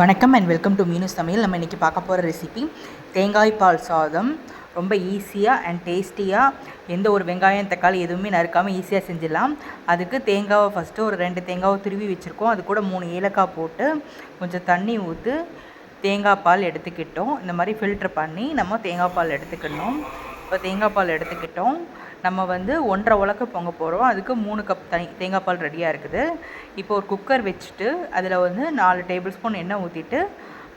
வணக்கம் and welcome to மீனு சமையல். நம்ம இன்றைக்கி பார்க்க போகிற ரெசிபி தேங்காய் பால் சாதம். ரொம்ப ஈஸியாக அண்ட் டேஸ்டியாக எந்த ஒரு வெங்காயம் தக்காளி எதுவுமே நறுக்காமல் ஈஸியாக செஞ்சிடலாம். அதுக்கு தேங்காவை ஃபஸ்ட்டு ஒரு ரெண்டு தேங்காவை துருவி வச்சுருக்கோம். அது கூட மூணு ஏலக்காய் போட்டு கொஞ்சம் தண்ணி ஊற்று தேங்காய் பால் எடுத்துக்கிட்டோம். இந்த மாதிரி ஃபில்ட்ரு பண்ணி நம்ம தேங்காய் பால் எடுத்துக்கணும் இப்போ தேங்காய் பால் எடுத்துக்கிட்டோம். நம்ம வந்து ஒன்றரை உலக்க பொங்க போகிறோம் அதுக்கு மூணு கப் தனி தேங்காய் பால் ரெடியாக இருக்குது. இப்போ ஒரு குக்கர் வச்சுட்டு அதில் வந்து நாலு டேபிள் ஸ்பூன் எண்ணெய் ஊற்றிட்டு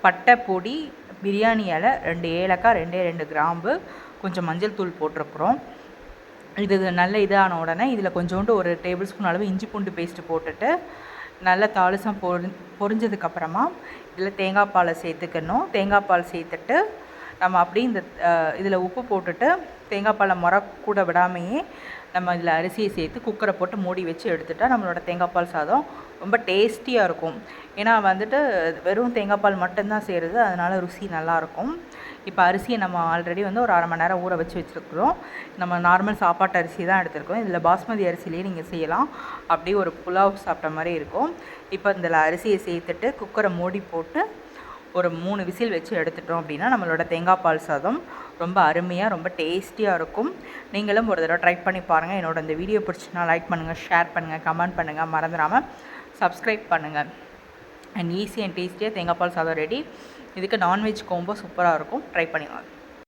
பட்டை பொடி பிரியாணி இலை ரெண்டு ஏலக்காய் ரெண்டே ரெண்டு கிராம்பு கொஞ்சம் மஞ்சள் தூள் போட்டிருக்குறோம். இது நல்ல இதான உடனே இதில் கொஞ்சோண்டு ஒரு டேபிள் ஸ்பூன் அளவு இஞ்சி பூண்டு பேஸ்ட்டு போட்டுட்டு நல்லா தாளிசம் பொரி பொரிஞ்சதுக்கப்புறமா இதில் தேங்காய் பாலை சேர்த்துக்கணும். தேங்காய் பால் சேர்த்துட்டு நம்ம அப்படியே இந்த இதில் உப்பு போட்டுட்டு தேங்காய் பாலை முற கூட விடாமையே நம்ம இதில் அரிசியை சேர்த்து குக்கரை போட்டு மூடி வச்சு எடுத்துட்டால் நம்மளோட தேங்காய் பால் சாதம் ரொம்ப டேஸ்டியாக இருக்கும். ஏன்னா வந்துட்டு வெறும் தேங்காய் பால் மட்டும்தான் செய்கிறது அதனால் ருசி நல்லாயிருக்கும். இப்போ அரிசியை நம்ம ஆல்ரெடி வந்து ஒரு அரை மணி நேரம் ஊற வச்சு வச்சுருக்குறோம். நம்ம நார்மல் சாப்பாட்டு அரிசி தான் எடுத்துருக்கோம். இதில் பாஸ்மதி அரிசிலேயே நீங்கள் செய்யலாம். அப்படியே ஒரு புலாவ் சாப்பிட்ட மாதிரி இருக்கும். இப்போ இதில் அரிசியை சேர்த்துட்டு குக்கரை மூடி போட்டு ஒரு மூணு விசில் வச்சு எடுத்துட்டோம் அப்படின்னா நம்மளோட தேங்காய் பால் சாதம் ரொம்ப அருமையாக ரொம்ப டேஸ்டியாக இருக்கும். நீங்களும் ஒரு தடவை ட்ரை பண்ணி பாருங்கள் என்னோட இந்த வீடியோ பிடிச்சினா லைக் பண்ணுங்கள் ஷேர் பண்ணுங்கள் கமெண்ட் பண்ணுங்கள் மறந்துடாமல் சப்ஸ்கிரைப் பண்ணுங்கள் அண்ட் ஈஸி அண்ட் டேஸ்டியாக தேங்காய் பால் சாதம் ரெடி. இதுக்கு நான்வெஜ் கோம்போ சூப்பராக இருக்கும். ட்ரை பண்ணி